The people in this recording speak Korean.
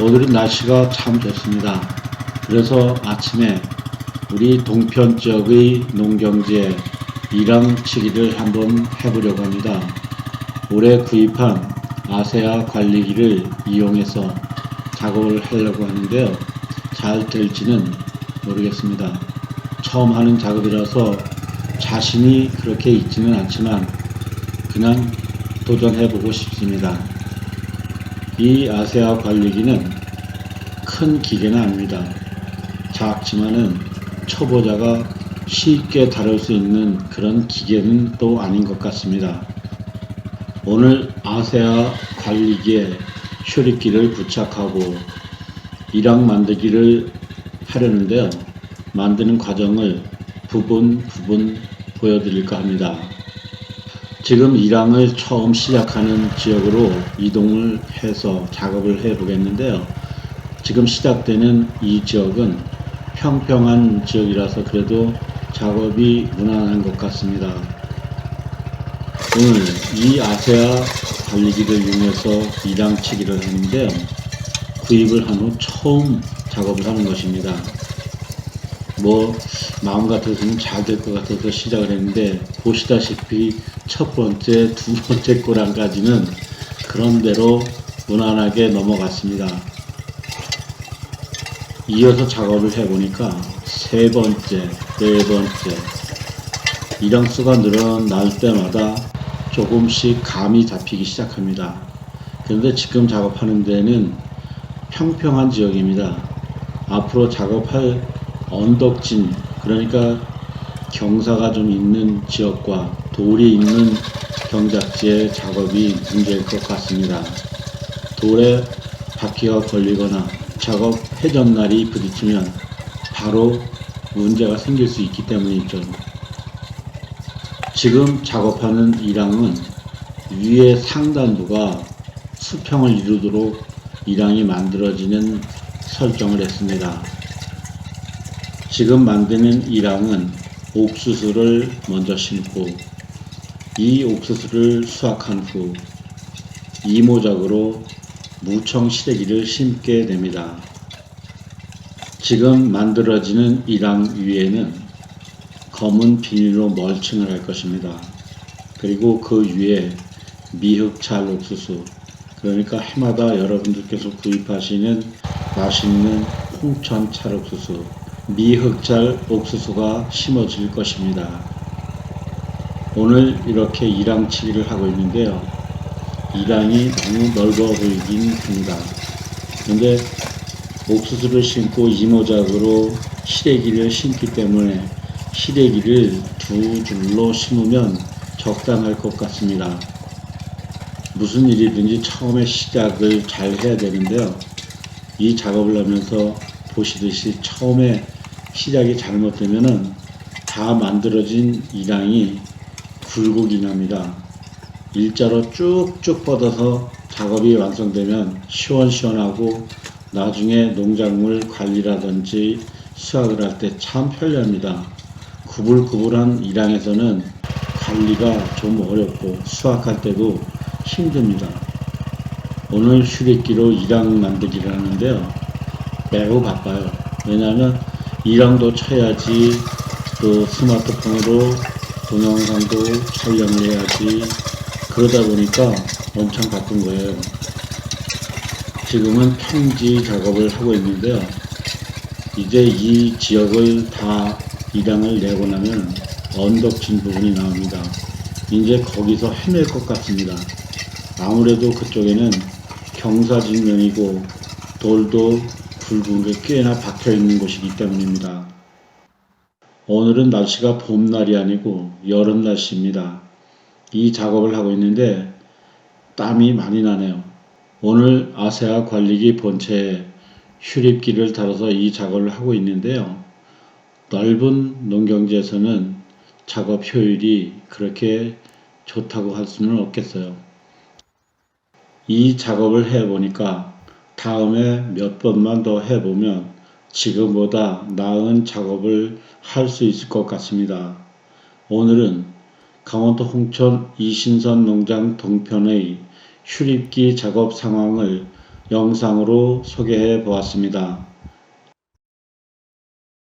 오늘은 날씨가 참 좋습니다. 그래서 아침에 우리 동편 지역의 농경지에 이랑치기를 한번 해보려고 합니다. 올해 구입한 아세아 관리기를 이용해서 작업을 하려고 하는데요. 잘 될지는 모르겠습니다. 처음 하는 작업이라서 자신이 그렇게 있지는 않지만 그냥 도전해보고 싶습니다. 이 아세아 관리기는 큰 기계는 아닙니다. 작지만은 초보자가 쉽게 다룰 수 있는 그런 기계는 또 아닌 것 같습니다. 오늘 아세아 관리기에 휴리기를 부착하고 일학 만들기를 하려는데요. 만드는 과정을 부분 부분 보여드릴까 합니다. 지금 일항을 처음 시작하는 지역으로 이동을 해서 작업을 해 보겠는데요. 지금 시작되는 이 지역은 평평한 지역이라서 그래도 작업이 무난한 것 같습니다. 오늘 이 아세아 관리기를 이용해서 이랑 치기를 하는데요. 구입을 한 후 처음 작업을 하는 것입니다. 뭐 마음 같아서는 잘 될 것 같아서 시작을 했는데 보시다시피 첫 번째, 두 번째 꼬랑까지는 그런 대로 무난하게 넘어갔습니다. 이어서 작업을 해보니까 세 번째, 네 번째 이랑수가 늘어날 때마다 조금씩 감이 잡히기 시작합니다. 그런데 지금 작업하는 데는 평평한 지역입니다. 앞으로 작업할 언덕진 그러니까 경사가 좀 있는 지역과 돌이 있는 경작지의 작업이 문제일 것 같습니다. 돌에 바퀴가 걸리거나 작업 회전 날이 부딪히면 바로 문제가 생길 수 있기 때문이죠. 지금 작업하는 이랑은 위의 상단부가 수평을 이루도록 이랑이 만들어지는 설정을 했습니다. 지금 만드는 이랑은 옥수수를 먼저 심고 이 옥수수를 수확한 후 이모작으로 무청 시래기를 심게 됩니다. 지금 만들어지는 이랑 위에는 검은 비닐로 멀칭을 할 것입니다. 그리고 그 위에 미흑찰 옥수수 그러니까 해마다 여러분들께서 구입하시는 맛있는 홍천 찰옥수수 미흑잘 옥수수가 심어질 것입니다. 오늘 이렇게 이랑치기를 하고 있는데요. 이랑이 너무 넓어 보이긴 합니다. 근데 옥수수를 심고 이모작으로 시래기를 심기 때문에 시래기를 두 줄로 심으면 적당할 것 같습니다. 무슨 일이든지 처음에 시작을 잘 해야 되는데요. 이 작업을 하면서 보시듯이 처음에 시작이 잘못되면은 다 만들어진 이랑이 굴곡이 납니다. 일자로 쭉쭉 뻗어서 작업이 완성되면 시원시원하고 나중에 농작물 관리라든지 수확을 할 때 참 편리합니다. 구불구불한 이랑에서는 관리가 좀 어렵고 수확할 때도 힘듭니다. 오늘 휴게기로 이랑 만들기를 하는데요. 매우 바빠요. 왜냐하면 이랑도 쳐야지 또 스마트폰으로 동영상도 촬영을 해야지 그러다 보니까 엄청 바쁜 거예요. 지금은 평지 작업을 하고 있는데요. 이제 이 지역을 다 이랑을 내고 나면 언덕진 부분이 나옵니다. 이제 거기서 헤맬 것 같습니다. 아무래도 그쪽에는 경사진면이고 돌도 굵은 게 꽤나 박혀 있는 곳이기 때문입니다. 오늘은 날씨가 봄날이 아니고 여름 날씨입니다. 이 작업을 하고 있는데 땀이 많이 나네요. 오늘 아세아 관리기 본체에 휴립기를 달아서 이 작업을 하고 있는데요. 넓은 농경지에서는 작업 효율이 그렇게 좋다고 할 수는 없겠어요. 이 작업을 해보니까 다음에 몇 번만 더 해보면 지금보다 나은 작업을 할 수 있을 것 같습니다. 오늘은 강원도 홍천 이신선 농장 동편의 휴립기 작업 상황을 영상으로 소개해 보았습니다.